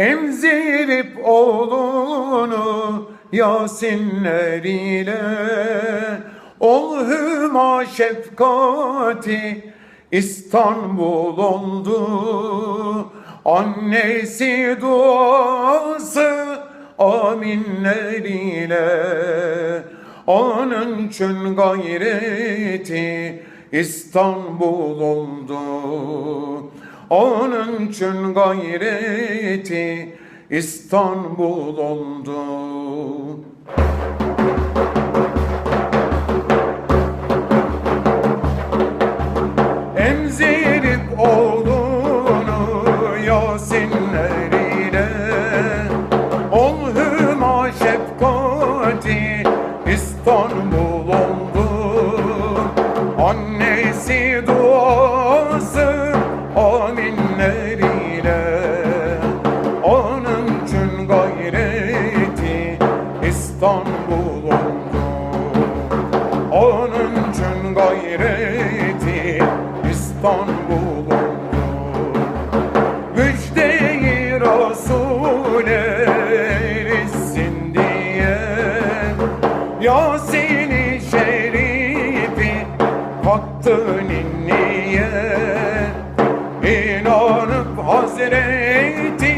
Emzirip oğlunu Yasinler ile. Ol hüma şefkati İstanbul oldu. Annesi duası Aminler ile. Onun için gayreti İstanbul oldu Onun için gayreti İstanbul oldu. Emzirip oğlunu Yasinler ile Ol hüma şefkati İstanbul oldu. Annesi duası İstanbul oldu onun için gayreti İstanbul oldu Müjdeyi Resul erisin diye Yasin-i Şerif'i kattı ninniye İnanıp Hazreti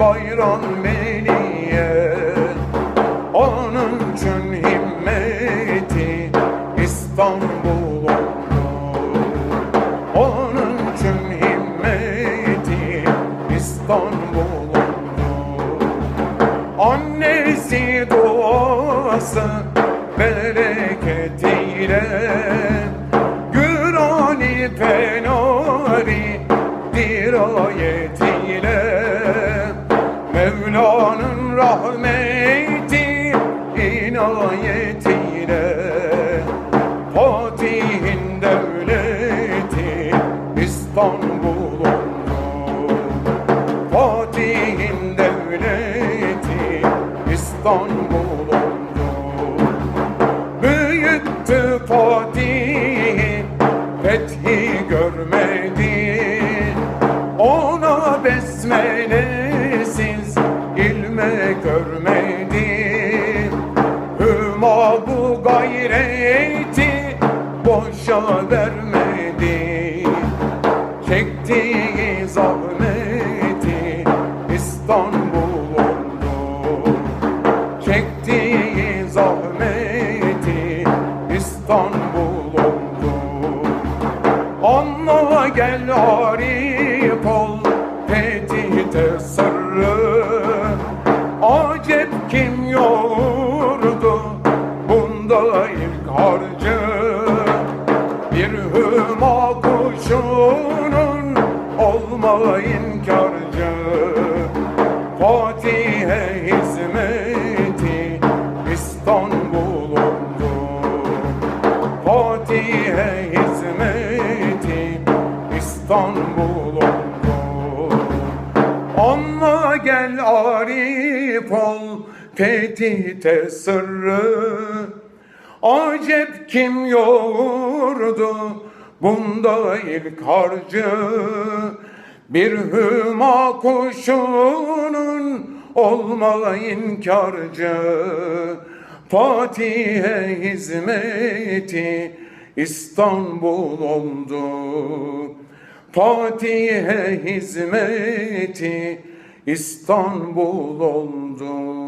Bayram Veli'ye için himmeti İstanbul oldu. Onun için himmeti İstanbul oldu. Annesi duası bereketiyle Gürani penari dirayetiyle Mevla'nın rahmeti inayetiyle Fatih'in devleti İstanbul oldu Fatih'in devleti İstanbul Büyüttü Fatih'i fethi görmedi. Ona besmelesiz ilme görmedi boşa vermedi. Çektiği zahmeti İstanbul oldu Çektiği zahmeti İstanbul oldu Anla gel arif ol fetihte sırrı. Acep kim yordu kuşunun olma inkarcı. Fatih'e hizmeti İstanbul oldu Fatih'e hizmeti İstanbul oldu Anla gel arif ol fetihte sırrı. Acep kim yoğurdu bunda ilk harcı Bir hüma kuşunun olma inkarcı. Fatih'e hizmeti İstanbul oldu. Fatih'e hizmeti İstanbul oldu